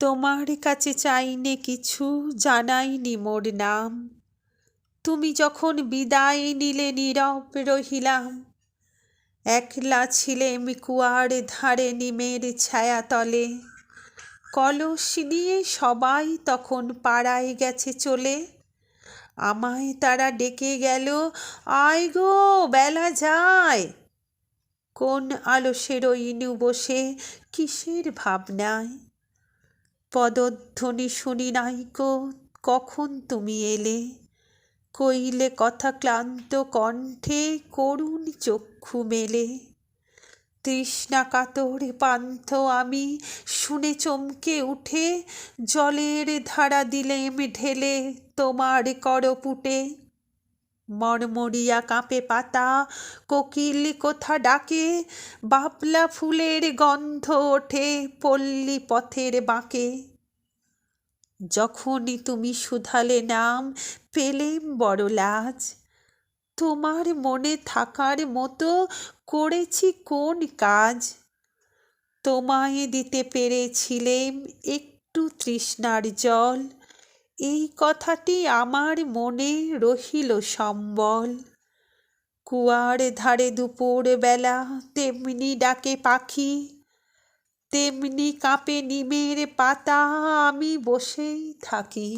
তোমার কাছে চাইনে কিছু জানাইনি মোর নাম। তুমি যখন বিদায় নিলে নীরব রহিলাম। একলা ছিলেম কুয়ার ধারে নিমের ছায়াতলে। কলস নিয়ে সবাই তখন পাড়ায় গেছে চলে। আমায় তারা ডেকে গেল, আয় গো, বেলা যায়। কোন আলসের ইনু বসে কিসের ভাবনায়? পদধ্বনি শুনি নাইকো কখন তুমি এলে? কইলে কথা ক্লান্ত কণ্ঠে করুণ চক্ষু মেলে। তৃষ্ণা কাতর পান্থ আমি শুনে চমকে উঠে, জলের ধারা দিলেম ঢেলে তোমার করপুটে। মরমরিয়া কাঁপে পাতা, কোকিল কোথা ডাকে? বাবলা ফুলের গন্ধ ওঠে পল্লী পথের বাঁকে। যখনই তুমি শুধালে নাম, পেলেম বড় লাজ। তোমার মনে থাকার মতো করেছি কোন কাজ? তোমায় দিতে পেরেছিলেম একটু তৃষ্ণার জল। এই কথাটি আমার মনে রহিল সম্বল। কুয়ার ধারে দুপুর বেলা তেমনি ডাকে পাখি, তেমনি কাঁপে নিমের পাতা আমি বসেই থাকি।